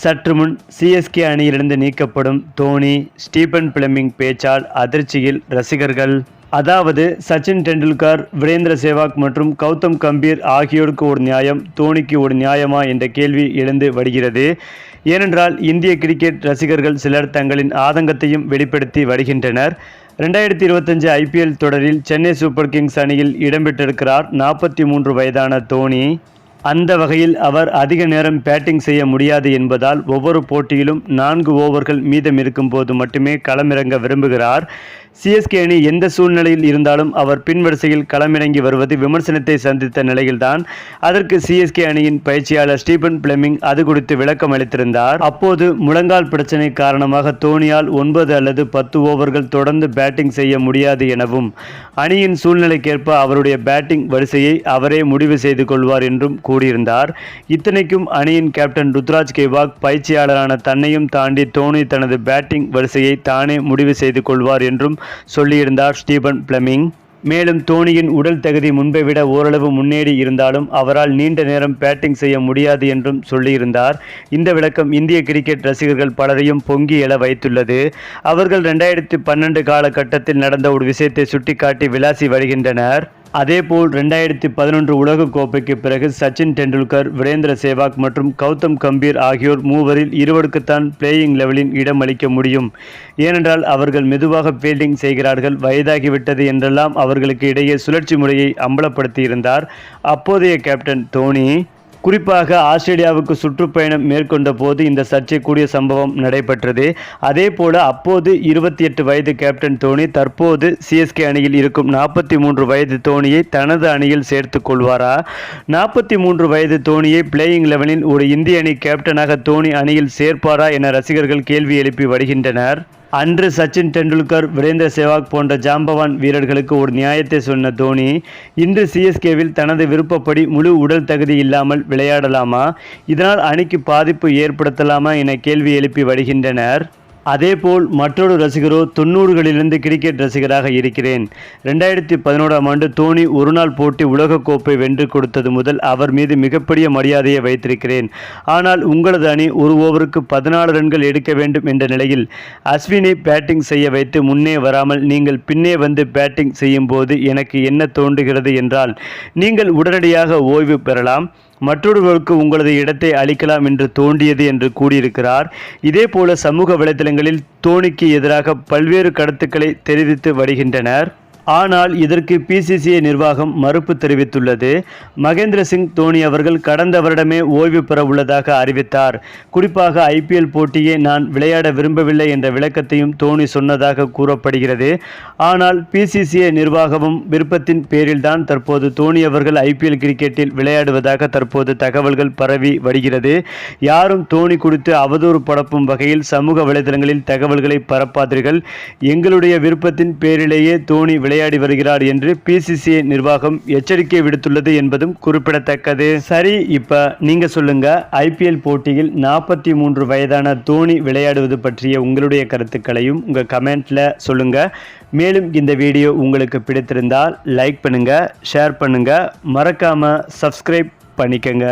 சற்று முன் சிஎஸ்கே அணியிலிருந்து நீக்கப்படும் தோனி ஸ்டீபன் பிளமிங் பேச்சால் அதிர்ச்சியில் ரசிகர்கள். அதாவது சச்சின் டெண்டுல்கர் வீரேந்திர சேவாக் மற்றும் கௌதம் கம்பீர் ஆகியோருக்கு ஒரு நியாயம் தோனிக்கு ஒரு நியாயமா என்ற கேள்வி எழுந்து வருகிறது. ஏனென்றால் இந்திய கிரிக்கெட் ரசிகர்கள் சிலர் தங்களின் ஆதங்கத்தையும் வெளிப்படுத்தி வருகின்றனர். ரெண்டாயிரத்தி இருபத்தஞ்சு ஐபிஎல் தொடரில் சென்னை சூப்பர் கிங்ஸ் அணியில் இடம்பெற்றிருக்கிறார் நாற்பத்தி மூன்று வயதான தோனி. அந்த வகையில் அவர் அதிக நேரம் பேட்டிங் செய்ய முடியாது என்பதால் ஒவ்வொரு போட்டியிலும் நான்கு ஓவர்கள் மீதம் இருக்கும்போது மட்டுமே களமிறங்க விரும்புகிறார். சிஎஸ்கே அணி எந்த சூழ்நிலையில் இருந்தாலும் அவர் பின்வரிசையில் களமிறங்கி வருவது விமர்சனத்தை சந்தித்த நிலையில்தான். அதற்கு சிஎஸ்கே அணியின் பயிற்சியாளர் ஸ்டீபன் பிளெமிங் அது குறித்து விளக்கம் அளித்திருந்தார். அப்போது முழங்கால் பிரச்சனை காரணமாக தோனியால் ஒன்பது அல்லது பத்து ஓவர்கள் தொடர்ந்து பேட்டிங் செய்ய முடியாது எனவும் அணியின் சூழ்நிலைக்கேற்ப அவருடைய பேட்டிங் வரிசையை அவரே முடிவு செய்து கொள்வார் என்றும் கூறியிருந்தார். இத்தனைக்கும் அணியின் கேப்டன் ருத்ராஜ் கேவாக் பயிற்சியாளரான தன்னையும் தாண்டி தோனி தனது பேட்டிங் வரிசையை தானே முடிவு செய்து கொள்வார் என்றும் சொல்லியிருந்தார் ஸ்டீபன் பிளமிங். மேலும் தோனியின் உடல் தகுதி முன்பை விட ஓரளவு முன்னேறி இருந்தாலும் அவரால் நீண்ட நேரம் பேட்டிங் செய்ய முடியாது என்றும் சொல்லியிருந்தார். இந்த விளக்கம் இந்திய கிரிக்கெட் ரசிகர்கள் பலரையும் பொங்கி எழ வைத்துள்ளது. அவர்கள் ரெண்டாயிரத்தி பன்னெண்டு காலகட்டத்தில் நடந்த ஒரு விஷயத்தை சுட்டிக்காட்டி விளாசி வருகின்றனர். அதேபோல் ரெண்டாயிரத்தி பதினொன்று உலகக்கோப்பைக்கு பிறகு சச்சின் டெண்டுல்கர் வீரேந்திர சேவாக் மற்றும் கௌதம் கம்பீர் ஆகியோர் மூவரில் இருவருக்குத்தான் பிளேயிங் லெவலின் இடம் அளிக்க முடியும். ஏனென்றால் அவர்கள் மெதுவாக ஃபீல்டிங் செய்கிறார்கள் வயதாகிவிட்டது என்றெல்லாம் அவர்களுக்கு இடையே சுழற்சி முறையை அம்பலப்படுத்தியிருந்தார். அப்போதைய கேப்டன் தோனி குறிப்பாக ஆஸ்திரேலியாவுக்கு சுற்றுப்பயணம் மேற்கொண்ட போது இந்த சர்ச்சைக்குரிய சம்பவம் நடைபெற்றது. அதே போல அப்போது இருபத்தி எட்டு வயது கேப்டன் தோனி தற்போது சிஎஸ்கே அணியில் இருக்கும் நாற்பத்தி மூன்று வயது தோனியை தனது அணியில் சேர்த்து கொள்வாரா? நாற்பத்தி மூன்று வயது தோனியை பிளேயிங் லெவலில் ஒரு இந்திய அணி கேப்டனாக தோனி அணியில் சேர்ப்பாரா என ரசிகர்கள் கேள்வி எழுப்பி வருகின்றனர். அன்று சச்சின் டெண்டுல்கர் வீரேந்திர சேவாக் போன்ற ஜாம்பவான் வீரர்களுக்கு ஒரு நியாயத்தை சொன்ன தோனி இன்று சிஎஸ்கேவில் தனது விருப்பப்படி முழு உடல் தகுதி இல்லாமல் விளையாடலாமா? இதனால் அணிக்கு பாதிப்பு ஏற்படுத்தலாமா என கேள்வி எழுப்பி வருகின்றனர். அதேபோல் மற்றொரு ரசிகரோ தொண்ணூறுகளிலிருந்து கிரிக்கெட் ரசிகராக இருக்கிறேன். ரெண்டாயிரத்தி பதினோராம் ஆண்டு தோனி ஒருநாள் போட்டி உலகக்கோப்பை வென்று கொடுத்தது முதல் அவர் மீது மிகப்பெரிய மரியாதையை வைத்திருக்கிறேன். ஆனால் உங்களது அணி ஒரு ஓவருக்கு பதினாலு ரன்கள் எடுக்க வேண்டும் என்ற நிலையில் அஸ்வினை பேட்டிங் செய்ய வைத்து முன்னே வராமல் நீங்கள் பின்னே வந்து பேட்டிங் செய்யும் போது எனக்கு என்ன தோன்றுகிறது என்றால் நீங்கள் உடனடியாக ஓய்வு பெறலாம். மற்றொருவருக்கு உங்களது இடத்தை அளிக்கலாம் என்று தோன்றியது என்று கூறியிருக்கிறார். இதேபோல சமூக வலைதளங்களில் தோனிக்கு எதிராக பல்வேறு கருத்துக்களை தெரிவித்து வருகின்றனர். ஆனால் இதற்கு பிசிசிஐ நிர்வாகம் மறுப்பு தெரிவித்துள்ளது. மகேந்திர சிங் தோனி அவர்கள் கடந்த வருடமே ஓய்வு பெற உள்ளதாக அறிவித்தார். குறிப்பாக ஐபிஎல் போட்டியை நான் விளையாட விரும்பவில்லை என்ற விளக்கத்தையும் தோனி சொன்னதாக கூறப்படுகிறது. ஆனால் பிசிசிஐ நிர்வாகமும் விருப்பத்தின் பேரில்தான் தற்போது தோனி அவர்கள் ஐபிஎல் கிரிக்கெட்டில் விளையாடுவதாக தற்போது தகவல்கள் பரவி வருகிறது. யாரும் தோனி குறித்து அவதூறு படப்பும் வகையில் சமூக வலைதளங்களில் தகவல்களை பரப்பாதீர்கள். எங்களுடைய விருப்பத்தின் பேரிலேயே தோனி விளையாடி வருகிறார் என்று பிசிசிஐ நிர்வாகம் எச்சரிக்கை விடுத்துள்ளது என்பதும் குறிப்பிடத்தக்கது. சரி இப்ப நீங்க சொல்லுங்க. ஐபிஎல் போட்டியில் நாற்பத்தி மூன்று வயதான தோனி விளையாடுவது பற்றிய உங்களுடைய கருத்துக்களையும் உங்க கமெண்ட்ல சொல்லுங்க. மேலும் இந்த வீடியோ உங்களுக்கு பிடித்திருந்தால் லைக் பண்ணுங்க ஷேர் பண்ணுங்க. மறக்காம சப்ஸ்கிரைப் பண்ணிக்கங்க.